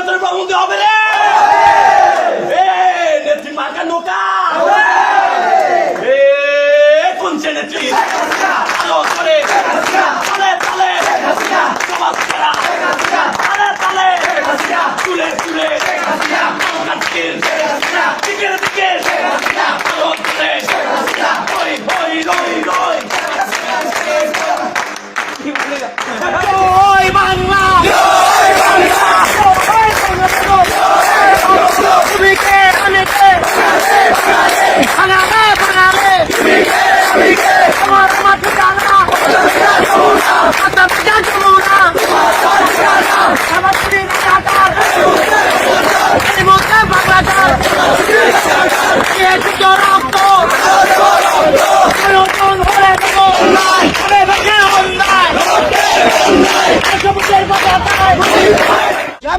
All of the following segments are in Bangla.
নির্বাচনে প্রবন্ধ হবে রে। নেত্রী মার্কা নৌকা। কোন নেত্রী? তুলে তুলে।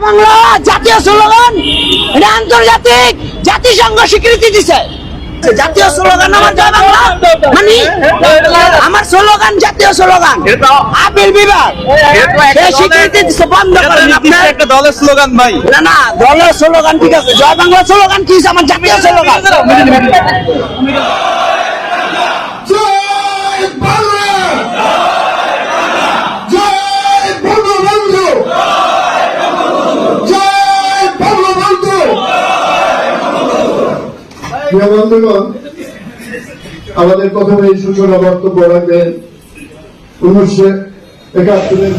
বাংলা জাতীয় স্লোগান এটা আন্তর্জাতিক জাতিসংঘ স্বীকৃতি দিছে। জাতীয় স্লোগান আমার জয় বাংলা। মানে আমার স্লোগান জাতীয় স্লোগান। আপিল বিভাগ। স্বীকৃতি বন্ধ করেন আপনার একটা দলের স্লোগান ভাই। না না দলের স্লোগান ঠিক আছে। জয় বাংলা স্লোগান কি আমার জাতীয় স্লোগান। প্রিয় বন্ধুগণ আমাদের প্রথমে সূচনা বক্তব্য রাখবেন। উনিশশো একাত্তরের